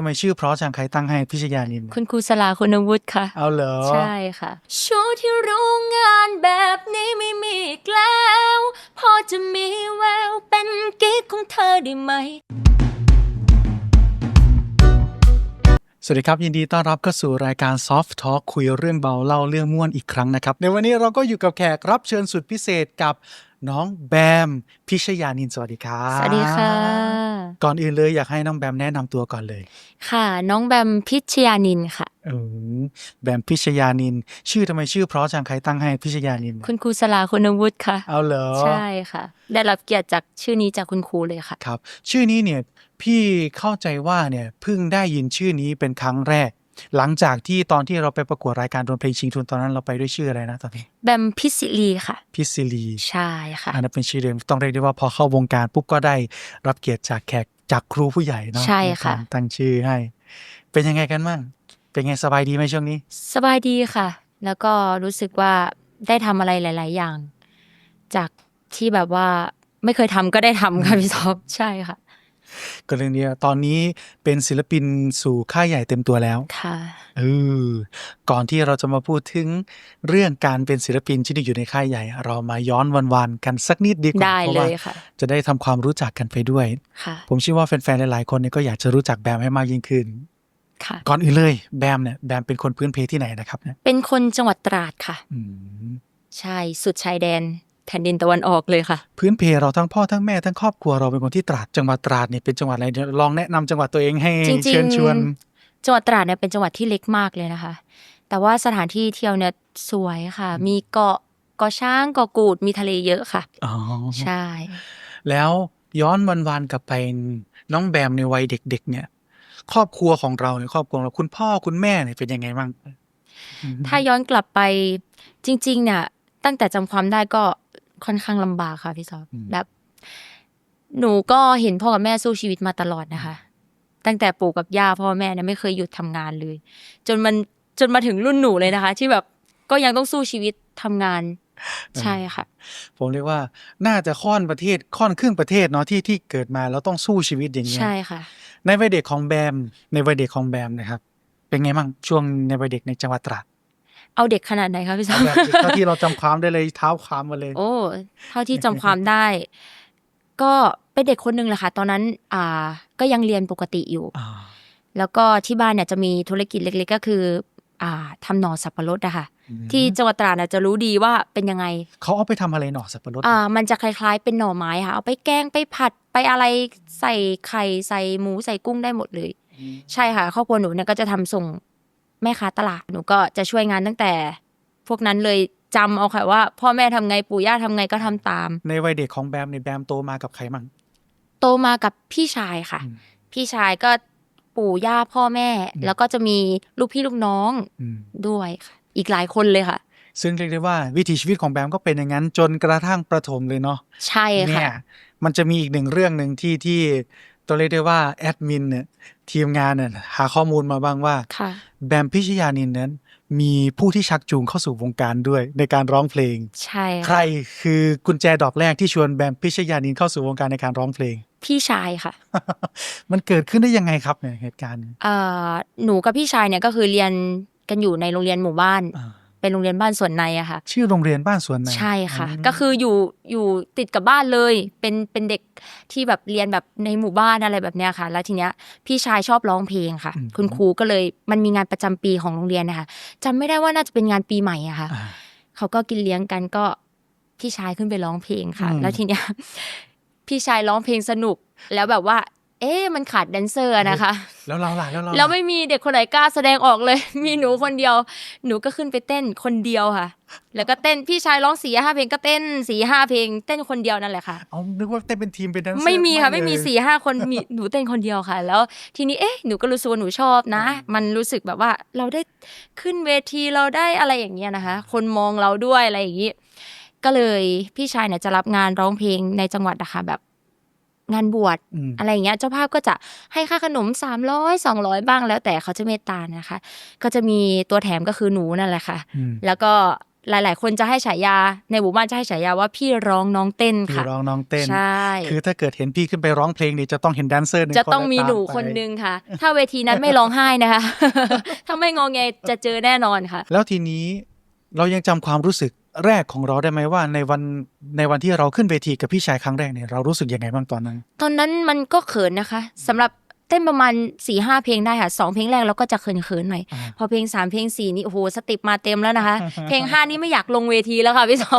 ทำไมชื่อเพราะจังใครตั้งให้พิชยานินคุณครูสลาคุณวุฒิค่ะ เอาเหรอ ใช่ค่ะ โชว์ที่โรงงานแบบนี้ไม่มีอีกแล้ว พอจะมีแววเป็นกิ๊กของเธอได้ไหม สวัสดีครับ ยินดีต้อนรับเข้าสู่รายการ Soft Talk คุยเรื่องเบาเล่าเรื่องม่วนอีกครั้งนะครับ ในวันนี้เราก็อยู่กับแขกรับเชิญสุดพิเศษกับ น้องแบม พิชยานินสวัสดีครับ สวัสดีค่ะ ก่อนอื่นเลยอยากให้น้องแบมแนะนำตัวก่อนเลย ค่ะ น้องแบมพิชยานินค่ะเออแบมพิชยานิน ชื่อทำไมชื่อเพราะจังใครตั้งให้พิชยานิน คุณครูสลาคุณวุฒิค่ะ เอาเหรอ ใช่ค่ะ ได้รับเกียรติจากชื่อนี้จากคุณครูเลยค่ะ ครับ ชื่อนี้เนี่ยพี่เข้าใจว่าเนี่ยเพิ่งได้ยินชื่อนี้เป็นครั้งแรก หลังจากที่ตอนที่เราไปประกวดรายการดนเพลงชิงทุนตอนนั้นเราไปด้วยชื่ออะไรนะตอนนี้แบมพิสิลีค่ะ พิซิลีใช่ค่ะอันนั้นเป็นชื่อเดิมต้องเรียกได้ว่าพอเข้าวงการปุ๊บก็ได้รับเกียรติจากแขกจากครูผู้ใหญ่เนาะใช่ค่ะนการตั้งชื่อให้ เป็นยังไงกันบ้างเป็นไงสบายดีไหมช่วงนี้ สบายดีค่ะ แล้วก็รู้สึกว่าได้ทำอะไรหลาย ๆ อย่าง จากที่แบบว่าไม่เคยทำก็ได้ทำค่ะพี่ซอฟใช่ค่ะ ก็เรื่องนี้ตอนนี้เป็นศิลปินสู่ค่ายใหญ่เต็มตัวแล้วค่ะเออก่อนที่เราจะมาพูดถึงเรื่องการเป็นศิลปินที่อยู่ในค่ายใหญ่ เรามาย้อนวันๆกันสักนิดดีกว่าได้เพราะเลว่ายค่ะจะได้ทำความรู้จักกันไปด้วยค่ะผมเชื่อว่าแฟนๆหลายๆคนเนี่ยก็อยากจะรู้จักแบมให้มากยิ่งขึ้นค่ะก่อนอื่นเลยแบมเนี่ยแบมเป็นคนพื้นเพที่ไหนนะครับเนี่ยเป็นคนจังหวัดตราดค่ะอืมใช่สุดชายแดน แผ่นดินตะวันออกเลยค่ะ พื้นเพเราทั้งพ่อทั้งแม่ทั้งครอบครัวเราเป็นคนที่ตราดจังหวัดตราดเนี่ยเป็นจังหวัดอะไรเดี๋ยวลองแนะนำจังหวัดตัวเองให้จริงๆเชิญชวน จังหวัดตราดเนี่ยเป็นจังหวัดที่เล็กมากเลยนะคะ แต่ว่าสถานที่เที่ยวเนี่ยสวยค่ะ มีเกาะเกาะช้างเกาะกูดมีทะเลเยอะค่ะอ๋อใช่ แล้วย้อนวันๆกลับไปน้องแบมในวัยเด็ก ๆ เนี่ย ครอบครัวของเราเนี่ยครอบครัวเราคุณพ่อคุณแม่เนี่ยเป็นยังไงบ้างถ้าย้อนกลับไปจริง ๆ เนี่ย ตั้งแต่จำความได้ก็ค่อนข้างลำบากค่ะพี่ซอฟอืมแบบหนูก็เห็นพ่อกับแม่สู้ชีวิตมาตลอดนะคะ ตั้งแต่ปู่กับย่าพ่อแม่เนี่ยไม่เคยหยุดทำงานเลย จนมันจนมาถึงรุ่นหนูเลยนะคะ ที่แบบก็ยังต้องสู้ชีวิตทำงาน ใช่ค่ะ ผมเรียกว่าน่าจะค่อนประเทศค่อนครึ่งประเทศเนาะที่ที่เกิดมาแล้วต้องสู้ชีวิตอย่างเงี้ยใช่ค่ะ ในวัยเด็กของแบมในวัยเด็กของแบมนะครับ เป็นไงบ้างช่วงในวัยเด็กในจังหวัดตราด เอาเด็กขนาดไหนคะพี่ซอเอาฟแบบเท่าที่เราจำความได้เลยเท้าความมาเลย โอ้เท่าที่จำความได้ ก็เป็นเด็กคนหนึ่งแหละค่ะ ตอนนั้น อ่า ก็ยังเรียนปกติอยู่อ่าแล้วก็ที่บ้านเนี่ยจะมีธุรกิจเล็ก ๆ ก็คือ อ่าทำหน่อสับปะรดอะค่ะ ที่จังหวัดตราดน่ะจะรู้ดีว่าเป็นยังไง เขาเอาไปทำอะไรหน่อสับปะรด อ่า มันจะคล้าย ๆ เป็นหน่อไม้ค่ะ เอาไปแกงไปผัดไปอะไรใส่ไข่ใส่หมูใส่กุ้งได้หมดเลย ใช่ค่ะครอบครัวหนูเนี่ยก็จะทำส่ง แม่ค้าตลาดหนูก็จะช่วยงานตั้งแต่ พวกนั้นเลยจำเอาค่ะว่า พ่อแม่ทำไงปู่ย่าทำไงก็ทำตาม ในวัยเด็กของแบมในยแบมโตมากับใครมั่งโตมากับพี่ชายค่ะอืมพี่ชายก็ปู่ย่าพ่อแม่อืมแล้วก็จะมีลูกพี่ลูกน้องอืมด้วยค่ะ อีกหลายคนเลยค่ะ ซึ่งเรียกได้ว่าวิถีชีวิตของแบมก็เป็นอย่างนั้น จนกระทั่งประถมเลยเนาะใช่เนี่ค่ะยมันจะมีอีกหนึ่งเรื่องหนึ่งที่ที่ ตัวเรียกได้ว่าแอดมินเนี่ยทีมงานเนี่ยหาข้อมูลมาบ้างว่าค่ะแบมพิชยานินนั้น มีผู้ที่ชักจูงเข้าสู่วงการด้วยในการร้องเพลง ใช่ใครค่ะคือกุญแจดอกแรกที่ชวนแบมพิชยานินเข้าสู่วงการในการร้องเพลง พี่ชายค่ะ มันเกิดขึ้นได้ยังไงครับเนี่ยเหตุการณ์นี้เอ่อหนูกับพี่ชายเนี่ยก็คือเรียนกันอยู่ในโรงเรียนหมู่บ้านอ่า เป็นโรงเรียนบ้านสวนในอะค่ะ ชื่อโรงเรียนบ้านสวนในใช่ค่ะอืมก็คืออยู่อยู่ติดกับบ้านเลย เป็นเป็นเด็กที่แบบเรียนแบบในหมู่บ้านอะไรแบบเนี้ยค่ะ แล้วทีเนี้ยพี่ชายชอบร้องเพลงค่ะ คุณครูก็เลยมันมีงานประจำปีของโรงเรียนนะคะจำไม่ได้ว่าน่าจะเป็นงานปีใหม่อะค่ะอ่าเขาก็กินเลี้ยงกันก็พี่ชายขึ้นไปร้องเพลงค่ะอืมแล้วทีเนี้ยพี่ชายร้องเพลงสนุก แล้วแบบว่า เอ๊ะมันขาดแดนเซอร์อะนะคะ แล้วเราล่ะแล้วเราล่ะแล้วไม่มีเด็กคนไหนกล้าแสดงออกเลย มีหนูคนเดียว หนูก็ขึ้นไปเต้นคนเดียวค่ะ แล้วก็เต้นพี่ชายร้องสี่ห้าเพลงก็เต้นสี่ห้าเพลง เต้นคนเดียวนั่นแหละค่ะเอานึกว่าเต้นเป็นทีมเป็นแดนเซอร์ไม่มีค่ะไม่มีเลยสี่ห้าคนมีหนูเต้นคนเดียวค่ะ แล้วทีนี้เอ๊ะหนูก็รู้สึกว่าหนูชอบนะ มันรู้สึกแบบว่าเราได้ขึ้นเวทีเราได้อะไรอย่างเงี้ยนะคะ คนมองเราด้วยอะไรอย่างงี้ก็เลยพี่ชายเนี่ยจะรับงานร้องเพลงในจังหวัดนะคะแบบ งานบวชอืมอะไรอย่างเงี้ยเจ้าภาพก็จะให้ค่าขนมสามร้อยสองร้อยบ้างแล้วแต่เขาจะเมตตานะคะ ก็จะมีตัวแถมก็คือหนูนั่นแหละค่ะอืมแล้วก็หลาย ๆ คนจะให้ฉายาในหมู่บ้านจะให้ฉายาว่าพี่ร้องน้องเต้นพี่ค่ะร้องน้องเต้นใช่คือถ้าเกิดเห็นพี่ขึ้นไปร้องเพลงนี่จะต้องเห็นแดนเซอร์หนึ่งจะต้องคและมีหนูตาไปคนนึงค่ะ ถ้าเวทีนั้นไม่ร้องไห้นะคะ ถ้าไม่งอแงจะเจอแน่นอนค่ะ แล้วทีนี้เรายังจำความรู้สึก แรกของเราได้ไหมว่า ในวันในวันที่เราขึ้นเวทีกับพี่ชายครั้งแรกเนี่ยเรารู้สึกยังไงบ้างตอนนั้น ตอนนั้นมันก็เขินนะคะสำหรับเต้นประมาณสี่ห้าเพลงได้ค่ะสองเพลงแรกเราก็จะเขินเขินๆหน่อยอ่าพอเพลงสามเพลงสี่นี่โอ้โหสติปมาเต็มแล้วนะคะ เพลงห้านี่ไม่อยากลงเวทีแล้วค่ะพี่สอ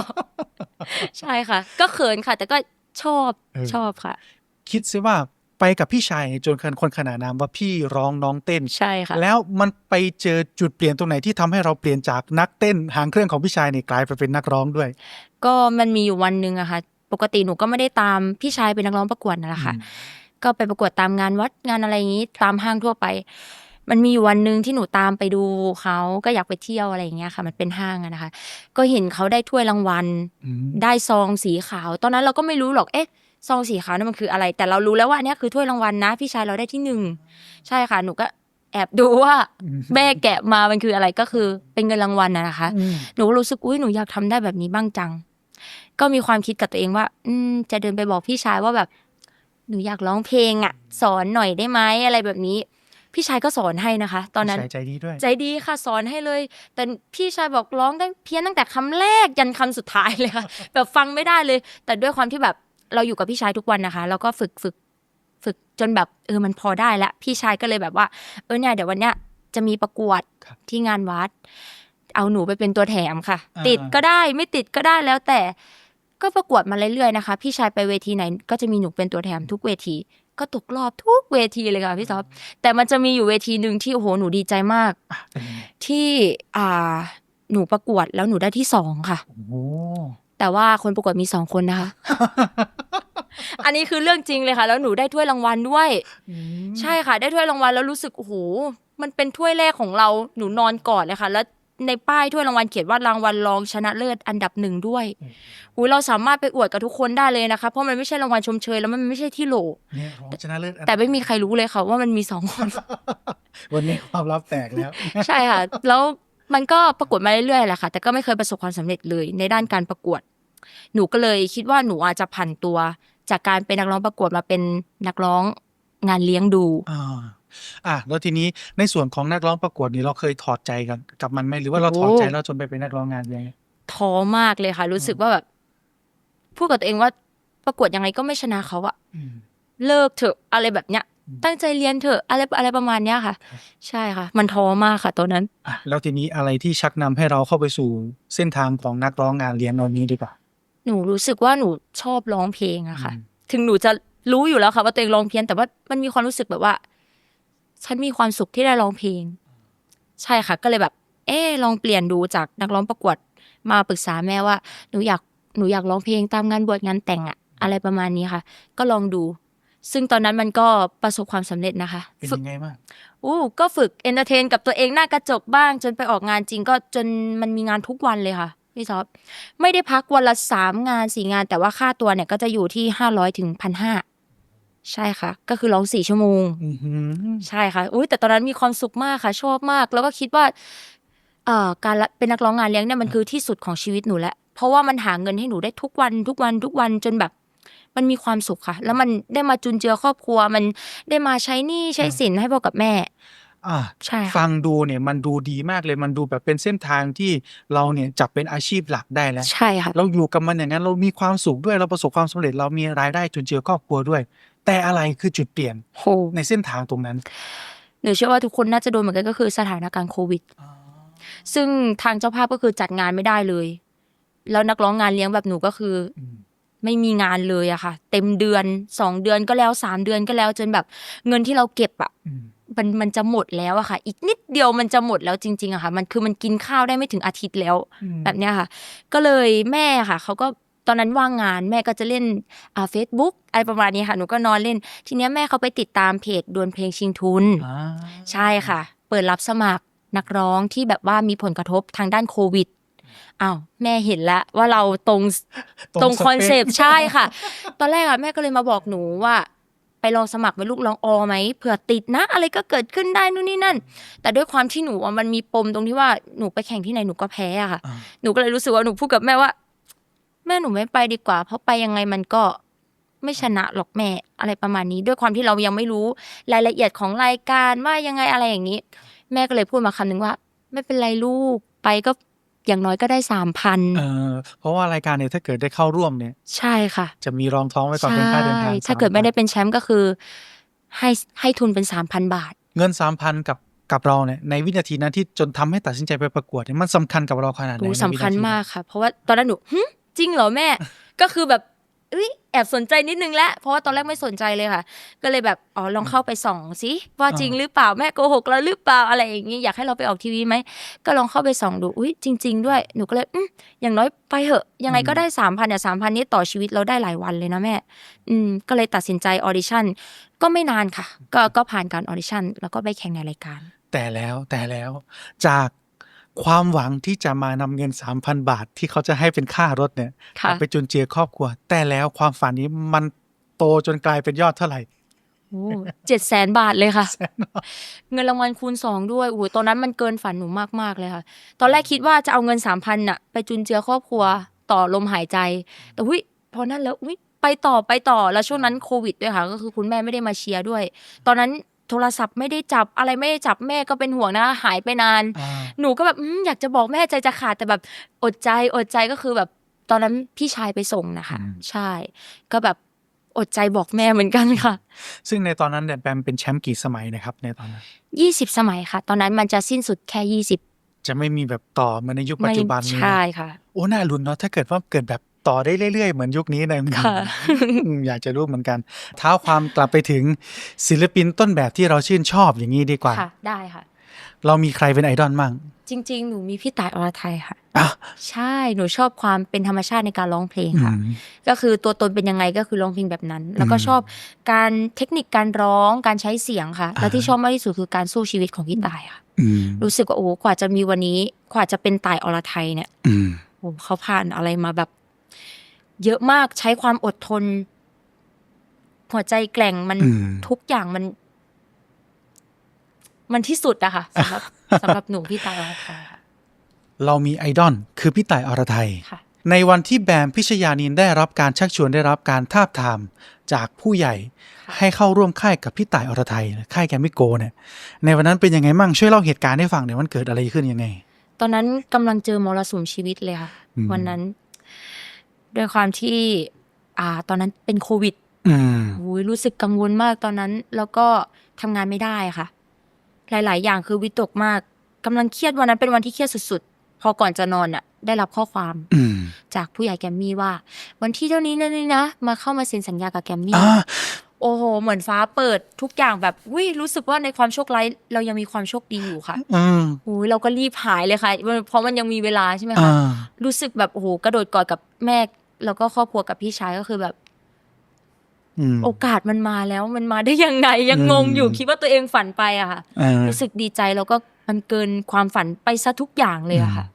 ใช่ค่ะ ก็เขินค่ะ แต่ก็ชอบเออชอบค่ะ คิดซิว่า ไปกับพี่ชายจนคนขนานนามว่าพี่ร้องน้องเต้นใช่ค่ะแล้วมันไปเจอจุดเปลี่ยนตรงไหนที่ทำให้เราเปลี่ยนจากนักเต้นหางเครื่องของพี่ชายเนี่ยกลายไปเป็นนักร้องด้วย ก็มันมีอยู่วันหนึ่งอะค่ะ ปกติหนูก็ไม่ได้ตามพี่ชายเป็นนักร้องประกวดนั่นแหละค่ะ ก็ไปประกวดตามงานวัดงานอะไรอย่างนี้ตามห้างทั่วไป มันมีอยู่วันหนึ่งที่หนูตามไปดูเขาก็อยากไปเที่ยวอะไรอย่างเงี้ยค่ะ มันเป็นห้างอะนะคะ ก็เห็นเขาได้ถ้วยรางวัลอืมได้ซองสีขาว ตอนนั้นเราก็ไม่รู้หรอกเอ๊ะ ซองสีขาวนั่นมันคืออะไร แต่เรารู้แล้วว่าอันเนี้ยคือถ้วยรางวัลนะ พี่ชายเราได้ที่หนึ่งใช่ค่ะหนูก็แอบดูว่าอืมแม่แกะมามันคืออะไรก็คือเป็นเงินรางวัลนะนะคะอืมหนูก็รู้สึกอุ้ยหนูอยากทำได้แบบนี้บ้างจัง ก็มีความคิดกับตัวเองว่า อืมจะเดินไปบอกพี่ชายว่าแบบ หนูอยากร้องเพลงอะ สอนหน่อยได้ไหมอะไรแบบนี้ พี่ชายก็สอนให้นะคะ ตอนนั้นพี่ชายใจดีด้วย ใจดีค่ะสอนให้เลย แต่พี่ชายบอกร้องได้เพี้ยนตั้งแต่คำแรกยันคำสุดท้ายเลยค่ะแบบฟังไม่ได้เลย แต่ด้วยความที่แบบ เราอยู่กับพี่ชายทุกวันนะคะ แล้วก็ฝึกฝึกฝึกจนแบบเออมันพอได้แล้วพี่ชายก็เลยแบบว่า เออเนี่ยเดี๋ยววันเนี้ยจะมีประกวดครับที่งานวัด เอาหนูไปเป็นตัวแถมค่ะอ่าติดก็ได้ไม่ติดก็ได้แล้วแต่ก็ประกวดมาเรื่อยๆนะคะ พี่ชายไปเวทีไหน ก็จะมีหนูเป็นตัวแถมทุกเวที ก็ตกรอบทุกเวทีเลยค่ะพี่ซอฟแต่มันจะมีอยู่เวทีหนึ่งที่โอ้โหหนูดีใจมากอะเป็นยังไงที่อ่าหนูประกวดแล้วหนูได้ที่สองค่ะโอ้โห แต่ว่าคนประกวดมีสองคนนะคะ อันนี้คือเรื่องจริงเลยค่ะ แล้วหนูได้ถ้วยรางวัลด้วยอืมใช่ค่ะ ได้ถ้วยรางวัลแล้วรู้สึกโอ้โหมันเป็นถ้วยแรกของเราหนูนอนกอดเลยค่ะ แล้วในป้ายถ้วยรางวัลเขียนว่ารางวัลรองชนะเลิศอันดับหนึ่งด้วยอุ้ยเราสามารถไปอวดกับทุกคนได้เลยนะคะ เพราะมันไม่ใช่รางวัลชมเชยแล้วมันไม่ใช่ที่โหลเนี่ยรองชนะเลิศอันแต่ไม่มีใครรู้เลยค่ะ ว่ามันมีสองคน วันนี้ความลับแตกแล้ว ใช่ค่ะ แล้วมันก็ประกวดมาเรื่อยๆแหละค่ะ แต่ก็ไม่เคยประสบความสำเร็จเลยในด้านการประกวด หนูก็เลยคิดว่าหนูอาจจะผันตัว จากการเป็นนักร้องประกวดมาเป็นนักร้องงานเลี้ยงดูอ่าอะแล้วทีนี้ในส่วนของนักร้องประกวดนี่เราเคยถอดใจกันกับมันไหมหรือว่าเราถอดใจแล้วจนไปเป็นนักร้องงานยังไงท้อมากเลยค่ะ รู้สึกว่าแบบพูดกับตัวเองว่าประกวดยังไงก็ไม่ชนะเขาอะอืมเลิกเถอะอะไรแบบเนี้ยอืมตั้งใจเรียนเถอะอะไรอะไรประมาณเนี้ยค่ะ ใช่ค่ะ มันท้อมากค่ะตอนนั้นอะแล้วทีนี้อะไรที่ชักนำให้เราเข้าไปสู่เส้นทางของนักร้องงานเลี้ยงตอนนี้ดีกว่า หนูรู้สึกว่าหนูชอบร้องเพลงอะค่ะอืมถึงหนูจะรู้อยู่แล้วค่ะ ว่าตัวเองร้องเพี้ยนแต่ว่ามันมีความรู้สึกแบบว่า ฉันมีความสุขที่ได้ร้องเพลง ใช่ค่ะ ก็เลยแบบ เออลองเปลี่ยนดูจากนักร้องประกวดมาปรึกษาแม่ว่าหนูอยากหนูอยากร้องเพลงตามงานบวชงานแต่งอะอะไรประมาณนี้ค่ะ ก็ลองดู ซึ่งตอนนั้นมันก็ประสบความสำเร็จนะคะเป็นฝึกยังไงบ้างอู้ก็ฝึกเอนเตอร์เทนกับตัวเองหน้ากระจกบ้าง จนไปออกงานจริงก็จนมันมีงานทุกวันเลยค่ะ พี่ซอฟไม่ได้พักวันละสามงานสี่งาน แต่ว่าค่าตัวเนี่ยก็จะอยู่ที่ห้าร้อยถึงพันห้าใช่ค่ะ ก็คือร้องสี่ชั่วโมงอือหือใช่ค่ะอุ้ยแต่ตอนนั้นมีความสุขมากค่ะ ชอบมาก แล้วก็คิดว่าเอ่อการละเป็นนักร้องงานเลี้ยงเนี่ยมันคือที่สุดของชีวิตหนูแล้วเพราะว่ามันหาเงินให้หนูได้ทุกวันทุกวันทุกวันจนแบบ มันมีความสุขค่ะ แล้วมันได้มาจุนเจือครอบครัว มันได้มาใช้หนี้ใช้สินให้พ่อกับแม่ อะใช่ค่ะฟังดูเนี่ยมันดูดีมากเลย มันดูแบบเป็นเส้นทางที่เราเนี่ยจับเป็นอาชีพหลักได้แล้ว ใช่ค่ะ เราอยู่กับมันอย่างนั้น เรามีความสุขด้วย เราประสบความสำเร็จ เรามีรายได้จุนเจือครอบครัวด้วย แต่อะไรคือจุดเปลี่ยนโหในเส้นทางตรงนั้น หนูเชื่อว่าทุกคนน่าจะโดนเหมือนกัน ก็คือสถานการณ์โควิดซึ่งทางเจ้าภาพ ก็คือจัดงานไม่ได้เลย แล้วนักร้องงานเลี้ยงแบบหนู ก็คือ อืม ไม่มีงานเลยอะค่ะ เต็มเดือนสองเดือนก็แล้วสามเดือนก็แล้ว จนแบบเงินที่เราเก็บอะ อืม มันมันจะหมดแล้วอะค่ะ อีกนิดเดียวมันจะหมดแล้วจริงๆอะค่ะ มันคือมันกินข้าวได้ไม่ถึงอาทิตย์แล้ว แบบเนี้ยค่ะ ก็เลยแม่ค่ะเขาก็ตอนนั้นว่างงานแม่ก็จะเล่นอ่าเฟซบุ๊กอะไรประมาณนี้ค่ะหนูก็นอนเล่น ทีเนี้ยแม่เขาไปติดตามเพจดวลเพลงชิงทุนอ่าใช่ค่ะ เปิดรับสมัครนักร้องที่แบบว่ามีผลกระทบทางด้านโควิดอ้าวแม่เห็นแล้วว่าเราตรงตรงสปคอนเซปต์ใช่ค่ะ ตอนแรกอะแม่ก็เลยมาบอกหนูว่า ไปลองสมัครเป็นลูกร้องออไหมเผื่อติดนะ อะไรก็เกิดขึ้นได้นู่นนี่นั่น แต่ด้วยความที่หนูอะมันมีปมตรงที่ว่าหนูไปแข่งที่ไหนหนูก็แพ้อะค่ะอ่าหนูก็เลยรู้สึกว่าหนูพูดกับแม่ว่า แม่หนูไม่ไปดีกว่า เพราะไปยังไงมันก็ไม่ชนะหรอกแม่อะไรประมาณนี้ ด้วยความที่เรายังไม่รู้รายละเอียดของรายการว่ายังไงอะไรอย่างนี้ แม่ก็เลยพูดมาคำนึงว่า ไม่เป็นไรลูกไปก็ อย่างน้อยก็ได้สามพันเออเพราะว่ารายการเนี่ยถ้าเกิดได้เข้าร่วมเนี่ย ใช่ค่ะ จะมีรองท้องไว้ก่อนเป็นค่าเดินทางถ้าเกิดไม่ได้เป็นแชมป์ก็คือ ให้ให้ทุนเป็นสามพันบาท เงินสามพันกับกับเราเนี่ยในวินาทีนั้นที่จนทำให้ตัดสินใจไปประกวดเนี่ยมันสำคัญกับเราขนาดไหนโอ้ในวินาทีสำคัญมากค่ะ เพราะว่าตอนนั้นหนูหึจริงเหรอแม่ ก็คือแบบ เอ้ยแอบสนใจนิดนึงแล้วเพราะว่าตอนแรกไม่สนใจเลยค่ะ ก็เลยแบบอ๋อลองเข้าไปส่องสิว่าจริงหรือเปล่าแม่โกหกเราหรือเปล่าอะไรอย่างนี้อยากให้เราไปออกทีวีไหมก็ลองเข้าไปส่องดูอุ้ยจริง ๆ ด้วยหนูก็เลยอืมอย่างน้อยไปเหอะ ยังไงก็ได้สามพันเนี่ยสามพันนี้ต่อชีวิตเราได้หลายวันเลยนะแม่ อืมก็เลยตัดสินใจออดิชั่นก็ไม่นานค่ะ ก็ก็ผ่านการออดิชั่นแล้วก็ไปแข่งในรายการ แต่แล้วแต่แล้วจาก ความหวังที่จะมานำเงิน 3,000 บาท ที่เขาจะให้เป็นค่ารถเนี่ยค่ะเอาไปจุนเจือครอบครัว แต่แล้วความฝันนี้มันโตจนกลายเป็นยอดเท่าไหร่เจ็ดแสนบาทเลยค่ะ เงินรางวัลคูณสองด้วยโอ้ยตอนนั้นมันเกินฝันหนูมากๆเลยค่ะ ตอนแรกคิดว่าจะเอาเงินสามพันน่ะไปจุนเจือครอบครัวต่อลมหายใจ แต่หุยพอนั้นแล้วอุยไปต่อไปต่อแล้วช่วงนั้นโควิดด้วยค่ะ ก็คือคุณแม่ไม่ได้มาเชียร์ด้วย ตอนนั้น โทรศัพท์ไม่ได้จับอะไรไม่ได้จับแม่ก็เป็นห่วงนะหายไปนานอ่าหนูก็แบบอืมอยากจะบอกแม่ใจจะขาดแต่แบบอดใจอดใจก็คือแบบตอนนั้นพี่ชายไปส่งนะคะ ใช่ ก็แบบอดใจบอกแม่เหมือนกันค่ะ ซึ่งในตอนนั้นเนี่ยแบมเป็นแชมป์กี่สมัยนะครับ ในตอนนั้นยี่สิบสมัยค่ะ ตอนนั้นมันจะสิ้นสุดแค่ยี่สิบจะไม่มีแบบต่อเหมือนในยุคปัจจุบันนี้นะใช่ค่ะ โอ้น่าลุ้นเนาะถ้าเกิดว่าเกิดแบบ ต่อได้เรื่อยๆ เหมือนยุคนี้นะค่ะอืมอยากจะรู้เหมือนกัน เท้าความกลับไปถึงศิลปินต้นแบบที่เราชื่นชอบอย่างนี้ดีกว่าค่ะ ได้ค่ะ เรามีใครเป็นไอดอลมั่งจริง ๆ หนูมีพี่ต่ายอรไทยค่ะอะใช่หนูชอบความเป็นธรรมชาติในการร้องเพลงค่ะอืมก็คือตัวตนเป็นยังไงก็คือร้องเพลงแบบนั้น แล้วก็อืมชอบการเทคนิคการร้องการใช้เสียงค่ะอ่าแล้วที่ชอบมากที่สุดคือการสู้ชีวิตของพี่ต่ายค่ะอืมรู้สึกว่าโอ้กว่าจะมีวันนี้กว่าจะเป็นต่ายอรไทยเนี่ยอืมโอ้เขาผ่านอะไรมาแบบ เยอะมากใช้ความอดทน หัวใจแกร่งมันอืมทุกอย่างมัน มันที่สุดอะค่ะสำหรับสำหรับหนูพี่ตายอรไทยค่ะเรามีไอดอลคือพี่ต่ายอรไทยค่ะในวันที่แบมพิชยานินได้รับการชักชวนได้รับการทาบทามจากผู้ใหญ่ค่ะให้เข้าร่วมค่ายกับพี่ต่ายอรไทยค่ายแกรมมิโกเนี่ย ในวันนั้นเป็นยังไงมั่งช่วยเล่าเหตุการณ์ให้ฟังหน่อยมันเกิดอะไรขึ้นยังไง ตอนนั้นกำลังเจอมรสุมชีวิตเลยค่ะอืมวันนั้น ด้วยความที่ อ่า ตอนนั้นเป็นโควิดอืมอุ้ยรู้สึกกังวลมากตอนนั้น แล้วก็ทำงานไม่ได้ค่ะ หลาย ๆ อย่างคือวิตกมากกำลังเครียดวันนั้นเป็นวันที่เครียดสุด ๆ พอก่อนจะนอนอะ ได้รับข้อความอืมจากผู้ใหญ่แกรมมี่ว่า วันที่เท่านี้นั่นนี่นะมาเข้ามาเซ็นสัญญากับแกรมมี่อ่าโอ้โห เหมือนฟ้าเปิดทุกอย่างแบบวิรู้สึกว่าในความโชคร้ายเรายังมีความโชคดีอยู่ค่ะอืมอุ้ยเราก็รีบหายเลยค่ะ เพราะมันยังมีเวลาใช่ไหมอ่าคะ รู้สึกแบบโอ้โหกระโดดกอดกับแม่ แล้วก็ครอบครัวกับพี่ชายก็คือแบบอืมโอกาสมันมาแล้วมันมาได้ยังไงยังงงอยู่อืมคิดว่าตัวเองฝันไปอะค่ะอ่ารู้สึกดีใจแล้วก็มันเกินความฝันไปซะทุกอย่างเลยอะค่ะ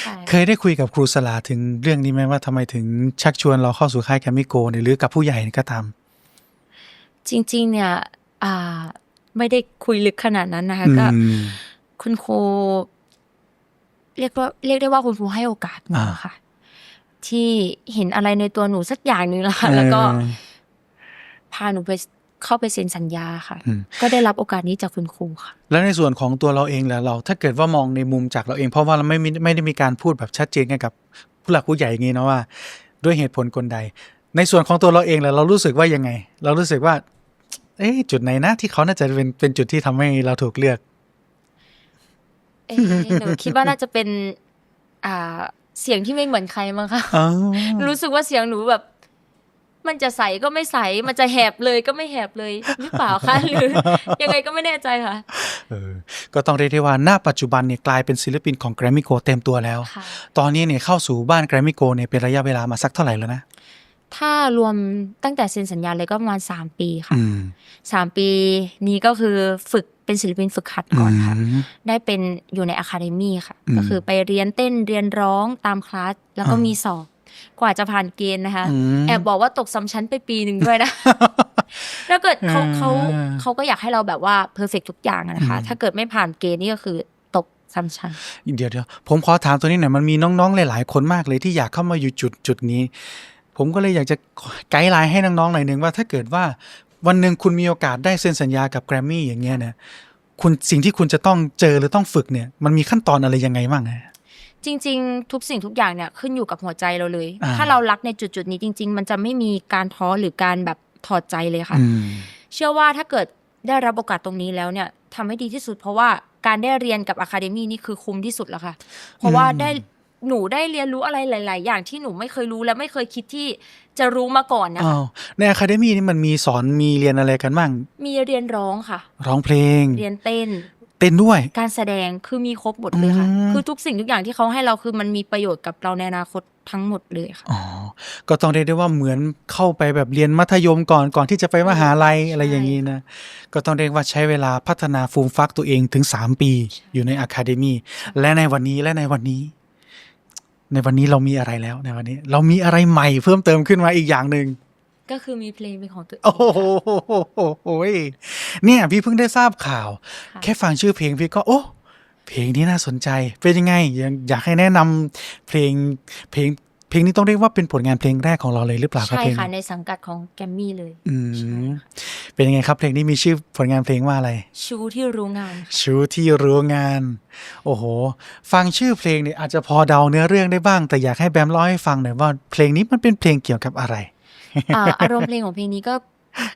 ใช่เคยได้คุยกับครูสลาถึงเรื่องนี้ไหมว่าทำไมถึงชักชวนเราเข้าสู่ค่ายแกรมมิโกเนี่ยหรือกับผู้ใหญ่ก็ตามจริง ๆ เนี่ยอ่าไม่ได้คุยลึกขนาดนั้นนะคะก็อืมคุณครูเรียกว่าเรียกได้ว่าคุณครูให้โอกาสหนูอ่าค่ะ ที่เห็นอะไรในตัวหนูสักอย่างหนึ่งแล้วค่ะแล้วก็เออพาหนูไปเข้าไปเซ็นสัญญาค่ะอืมก็ได้รับโอกาสนี้จากคุณครูค่ะ แล้วในส่วนของตัวเราเองแล้วเรา ถ้าเกิดว่ามองในมุมจากเราเอง เพราะว่าเราไม่มีไม่ได้มีการพูดแบบชัดเจนกันกับผู้หลักผู้ใหญ่อย่างนี้เนาะว่า ด้วยเหตุผลคนใด ในส่วนของตัวเราเองแล้วเรารู้สึกว่ายังไง เรารู้สึกว่า เอ๊ะจุดไหนนะที่เขาน่าจะเป็นเป็นจุดที่ทำให้เราถูกเลือกเอ๊ะหนูคิดว่าน่าจะเป็น อ่า เสียงที่ไม่เหมือนใครมั้งคะอ๋อรู้สึกว่าเสียงหนูแบบ มันจะใสก็ไม่ใส มันจะแหบเลยก็ไม่แหบเลยหรือเปล่าคะหรือยังไงก็ไม่แน่ใจค่ะเออก็ต้องเรียกได้ว่าณปัจจุบันเนี่ยกลายเป็นศิลปินของแกรมมิโกเต็มตัวแล้วค่ะตอนนี้เนี่ยเข้าสู่บ้านแกรมมิโกเนี่ยเป็นระยะเวลามาสักเท่าไหร่แล้วนะ ถ้ารวมตั้งแต่เซ็นสัญญาเลยก็ประมาณสามปีค่ะอืมสามปีนี้ก็คือฝึกเป็นศิลปินฝึกหัดก่อนค่ะอืมได้เป็นอยู่ในอะคาเดมี่ค่ะอืมก็คือไปเรียนเต้นเรียนร้องตามคลาสแล้วก็อ่ามีมีสอบกว่าจะผ่านเกณฑ์นะคะอืมแอบบอกว่าตกซ้ำชั้นไปปีหนึ่งด้วยนะถ้าเกิดเขาอ่าเขาเขาก็อยากให้เราแบบว่าเพอร์เฟกทุกอย่างอะนะคะอืมถ้าเกิดไม่ผ่านเกณฑ์นี่ก็คือตกซ้ำชั้นเดี๋ยวเดี๋ยวผมขอถามตัวนี้หน่อยมันมีน้องๆหลาย ๆ คนมากเลยที่อยากเข้ามาอยู่จุดจุดนี้ ผมก็เลยอยากจะไกด์ไลน์ให้น้องๆหน่อยหนึ่งว่าถ้าเกิดว่าวันหนึ่งคุณมีโอกาสได้เซ็นสัญญากับแกรมมี่อย่างเงี้ยเนี่ยคุณสิ่งที่คุณจะต้องเจอหรือต้องฝึกเนี่ยมันมีขั้นตอนอะไรยังไงบ้างอะจริง ๆ ทุกสิ่งทุกอย่างเนี่ยขึ้นอยู่กับหัวใจเราเลยอ่าถ้าเรารักในจุดจุดๆนี้จริง ๆ มันจะไม่มีการท้อหรือการแบบถอดใจเลยค่ะอืมเชื่อว่าถ้าเกิดได้รับโอกาสตรงนี้แล้วเนี่ยทำให้ดีที่สุด เพราะว่าการได้เรียนกับอะคาเดมี่นี่คือคุ้มที่สุดแล้วค่ะ เพราะว่าอืมได้ หนูได้เรียนรู้อะไรหลาย ๆ อย่างที่หนูไม่เคยรู้และไม่เคยคิดที่จะรู้มาก่อนนะอ้าคะวในอะคาเดมี่นี่มันมีสอนมีเรียนอะไรกันบ้าง มีเรียนร้องค่ะ ร้องเพลง เรียนเต้น เต้นด้วย การแสดงคือมีครบหมดเลยค่ะ อืม คือทุกสิ่งทุกอย่างที่เขาให้เราคือมันมีประโยชน์กับเราในอนาคตทั้งหมดเลยค่ะ อ๋อ ก็ต้องเรียกได้ว่าเหมือนเข้าไปแบบเรียนมัธยมก่อนก่อนที่จะไปมหาลัยใช่อะไรอย่างนี้นะ ก็ต้องเรียกว่าใช้เวลาพัฒนาฟูมฟักตัวเองถึง 3 ปีอยู่ในอะคาเดมีและในวันนี้และในวันนี้ ในวันนี้เรามีอะไรแล้วในวันนี้ เรามีอะไรใหม่เพิ่มเติมขึ้นมาอีกอย่างหนึ่งก็คือมีเพลงเป็นของตัวเองโอ้โหเนี่ย พี่เพิ่งได้ทราบข่าวค่ะแค่ฟังชื่อเพลงพี่ก็โอ้เพลงนี้น่าสนใจเป็นยังไงอยากอยากให้แนะนำเพลงเพลงเพลงนี้ต้องเรียกว่าเป็นผลงานเพลงแรกของเราเลยหรือเปล่าครับใช่เพลงค่ะนี้ในสังกัดของแกมมี่เลย อืม เป็นยังไงครับเพลงนี้มีชื่อผลงานเพลงว่าอะไร ชูที่รู้งาน ชูที่รู้งาน โอ้โห ฟังชื่อเพลงเนี่ยอาจจะพอเดาเนื้อเรื่องได้บ้าง แต่อยากให้แบมเล่าให้ฟังหน่อยว่าเพลงนี้มันเป็นเพลงเกี่ยวกับอะไรอ่าอารมณ์เพลงของเพลงนี้ก็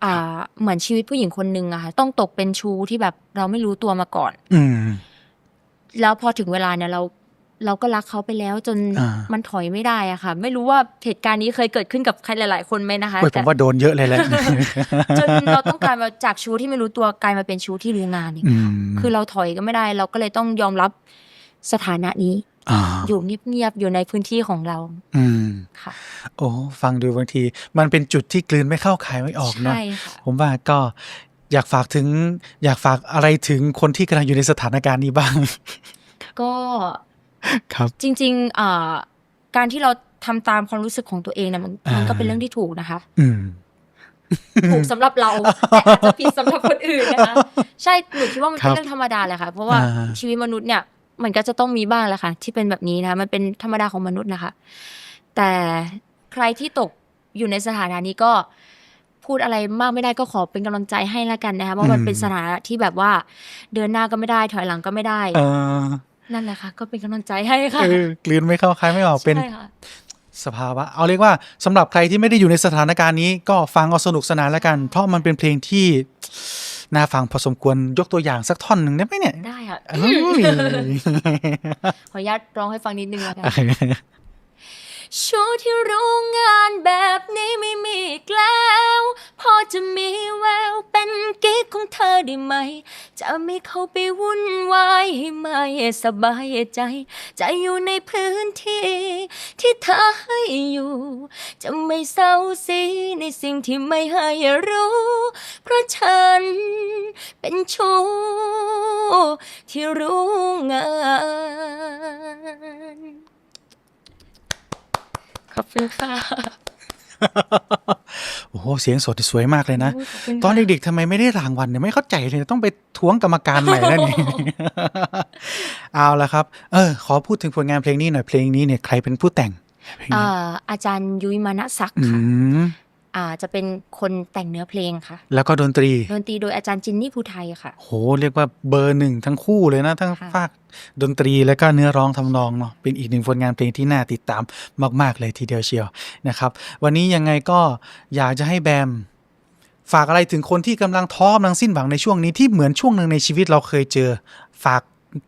อ่าเหมือนชีวิตผู้หญิงคนหนึ่งอะค่ะต้องตกเป็นชู้ที่แบบเราไม่รู้ตัวมาก่อน อืมแล้วพอถึงเวลาเนี่ยเรา เราก็รักเขาไปแล้วจนอ่ามันถอยไม่ได้อะค่ะ ไม่รู้ว่าเหตุการณ์นี้เคยเกิดขึ้นกับใครหลาย ๆ คนไหมนะคะเว้ยผแต่มว่าโดนเยอะเลยแหละจนเราต้องกลายมาจากชู้ที่ไม่รู้ตัวกลายมาเป็นชู้ที่รู้งานเนี่ยอืมคือเราถอยก็ไม่ได้ เราก็เลยต้องยอมรับสถานะนี้อ่าอยู่เงียบ ๆ อยู่ในพื้นที่ของเรา อืมค่ะ โอ้ฟังดูบางที มันเป็นจุดที่กลืนไม่เข้าคายไม่ออกเนาะใช่ค่ะผมว่าก็อยากฝากถึง อยากฝากอะไรถึงคนที่กำลังอยู่ในสถานการณ์นี้บ้าง ก็ ครับ จริงๆอ่าการที่เราทำตามความรู้สึกของตัวเองเนี่ยมันอ่ามัมันก็เป็นเรื่องที่ถูกนะคะ อืมถูกสำหรับเราแต่อาจจะผิดสำหรับคนอื่นนะคะใช่หนูคิดว่ามันครัเป็นบเรื่องธรรมดาแหละค่ะเพราะว่าอ่าชีวิตมนุษย์เนี่ย มันก็จะต้องมีบ้างแหละค่ะ ที่เป็นแบบนี้นะคะมันเป็นธรรมดาของมนุษย์นะคะ แต่ใครที่ตกอยู่ในสถานะนี้ก็พูดอะไรมากไม่ได้ก็ขอเป็นกำลังใจให้ละกันนะคะเพราะมันเป็นสถานะที่แบบว่า เดินหน้าก็ไม่ได้ถอยหลังก็ไม่ได้เออ นั่นแหละค่ะ ก็เป็นกำลังใจให้ค่ะเออกลืนไม่เข้าคายไม่ออกเป็น ใช่ค่ะ สภาวะ เอาเรียกว่าสำหรับใครที่ไม่ได้อยู่ในสถานการณ์นี้ก็ฟังเอาสนุกสนานแล้วกัน เพราะมันเป็นเพลงที่ น่าฟังพอสมควรยกตัวอย่างสักท่อนหนึ่งได้ไหมเนี่ยได้ค่ะ เอ้ย ขออนุญาตร้องให้ฟังนิดนึงแล้วกัน ชูที่รู้งานแบบนี้ไม่มีอีกแล้ว พอจะมีแววเป็นกิ๊กของเธอได้ไหม จะไม่เข้าไปวุ่นวายให้ไม่สบายใจ จะอยู่ในพื้นที่ที่เธอให้อยู่ จะไม่เศร้าสีในสิ่งที่ไม่ให้รู้ เพราะฉันเป็นชู้ที่รู้งาน อบคุณค่ะโอ้โหเสียงสดสวยมากเลยนะขอบคุณค่ะตอนเด็กๆทำไมไม่ได้รางวัลเนี่ยไม่เข้าใจเลยต้องไปท้วงกรรมการใหม่แล้วนี่เอาละครับ เออ ขอพูดถึงผลงานเพลงนี้หน่อยเพลงนี้เนี่ยใครเป็นผู้แต่งเพลงอ่นี้าอาจารย์ยุ้ยมานะศักดิ์อืค่ะม อ่าจะเป็นคนแต่งเนื้อเพลงค่ะ แล้วก็ดนตรี ดนตรีโดยอาจารย์จินนี่ภูไทยค่ะ โห เรียกว่าเบอร์หนึ่งทั้งคู่เลยนะทั้งค่ะภาคดนตรีแล้วก็เนื้อร้องทำนองเนาะเป็นอีกหนึ่งผลงานเพลงที่น่าติดตามมาก ๆ เลยทีเดียวเชียวนะครับ วันนี้ยังไงก็อยากจะให้แบมฝากอะไรถึงคนที่กำลังท้อกำลังสิ้นหวังในช่วงนี้ที่เหมือนช่วงหนึ่งในชีวิตเราเคยเจอ ฝาก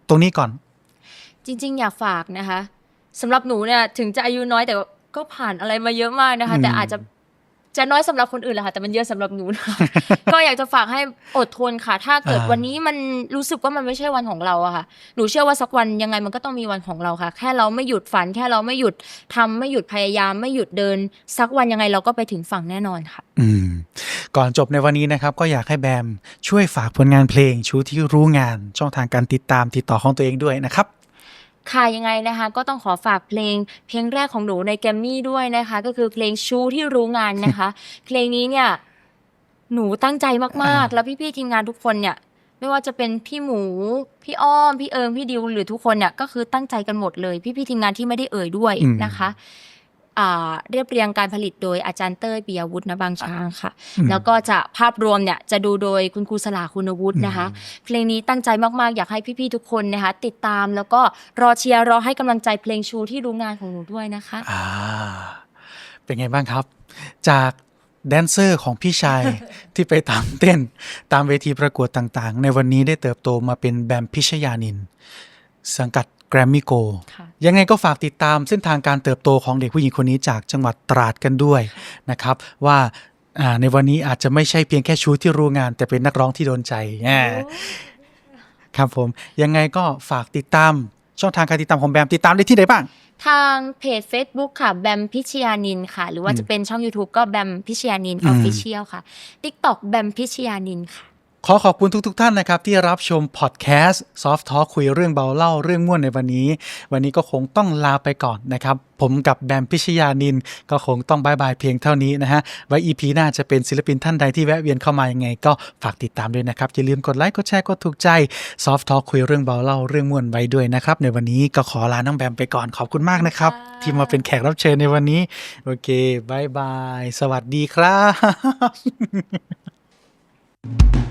ตรงนี้ก่อน จริง ๆ อยากฝากนะคะสำหรับหนูเนี่ยถึงจะอายุน้อยแต่ว่าก็ผ่านอะไรมาเยอะมากนะคะอืมแต่อาจจะ จะน้อยสำหรับคนอื่นแหละค่ะแต่มันเยอะสำหรับหนูนะคะก็อยากจะฝากให้อดทนค่ะ ถ้าเกิดวันนี้มันรู้สึกว่ามันไม่ใช่วันของเราอะค่ะหนูเชื่อว่าสักวันยังไงมันก็ต้องมีวันของเราค่ะ แค่เราไม่หยุดฝัน แค่เราไม่หยุดทำไม่หยุดพยายามไม่หยุดเดิน สักวันยังไงเราก็ไปถึงฝั่งแน่นอนค่ะ อืมก่อนจบในวันนี้นะครับก็อยากให้แบมช่วยฝากผลงานเพลงชูที่รู้งาน ช่องทางการติดตามติดต่อของตัวเองด้วยนะครับ ค่ะยังไงนะคะก็ต้องขอฝากเพลงเพลงแรกของหนูในแกรมมี่ด้วยนะคะ ก็คือเพลงชูที่รู้งานนะคะ เพลงนี้เนี่ยหนูตั้งใจมากๆ แล้วพี่ๆทีมงานทุกคนเนี่ย ไม่ว่าจะเป็นพี่หมู พี่อ้อม พี่เอิงพี่ดิวหรือทุกคนเนี่ยก็คือตั้งใจกันหมดเลย พี่ๆทีมงานที่ไม่ได้เอ่ยด้วยอืมนะคะอ่า เรียบเรียงการผลิตโดยอาจารย์เต้ยปิยวุฒินะบางช้างค่ะอืมแล้วก็จะภาพรวมเนี่ยจะดูโดยคุณครูสลาคุณวุฒินะคะ เพลงนี้ตั้งใจมากๆ อยากให้พี่ๆทุกคนนะคะ ติดตามแล้วก็รอเชียร์รอให้กำลังใจเพลงชูที่รู้งานของหนูด้วยนะคะอ่าเป็นไงบ้างครับ จากแดนเซอร์ของพี่ชายที่ไปตามเต้นตามเวทีประกวดต่างๆ ในวันนี้ได้เติบโตมาเป็นแบมพิชยานิน สังกัดแกรมมี่โกค่ะยังไงก็ฝากติดตามเส้นทางการเติบโตของเด็กผู้หญิงคนนี้จากจังหวัดตราดกันด้วยนะครับ ว่าอ่าในวันนี้อาจจะไม่ใช่เพียงแค่ชูที่รู้งาน แต่เป็นนักร้องที่โดนใจแหมครับผม ยังไงก็ฝากติดตามช่องทางการติดตามของแบมติดตามได้ที่ไหนบ้าง ทางเพจ Facebook ค่ะแบมพิชยานินค่ะ หรือว่าจะเป็นช่อง YouTube ก็แบมพิชยานินอือมอฟฟิเชียลค่ะ TikTok แบมพิชยานินค่ะ ขอขอบคุณทุกๆท่านนะครับ ที่รับชมพอดแคสต์ Soft Talk คุยเรื่องเบาเล่าเรื่องม่วนในวันนี้ วันนี้ก็คงต้องลาไปก่อนนะครับ ผมกับแบมพิชยานิน ก็คงต้องบายบายเพียงเท่านี้นะฮะ ไว้ EP หน้าจะเป็นศิลปินท่านใดที่แวะเวียนเข้ามายังไง ก็ฝากติดตามด้วยนะครับ อย่าลืมกดไลค์กดแชร์กดถูกใจ Soft Talk คุยเรื่องเบาเล่าเรื่องม่วนไว้ด้วยนะครับในวันนี้ก็ขอลาน้องแบมไปก่อนขอบคุณมากนะครับค่ะที่มาเป็นแขกรับเชิญในวันนี้โอเคบายบายสวัสดีครับ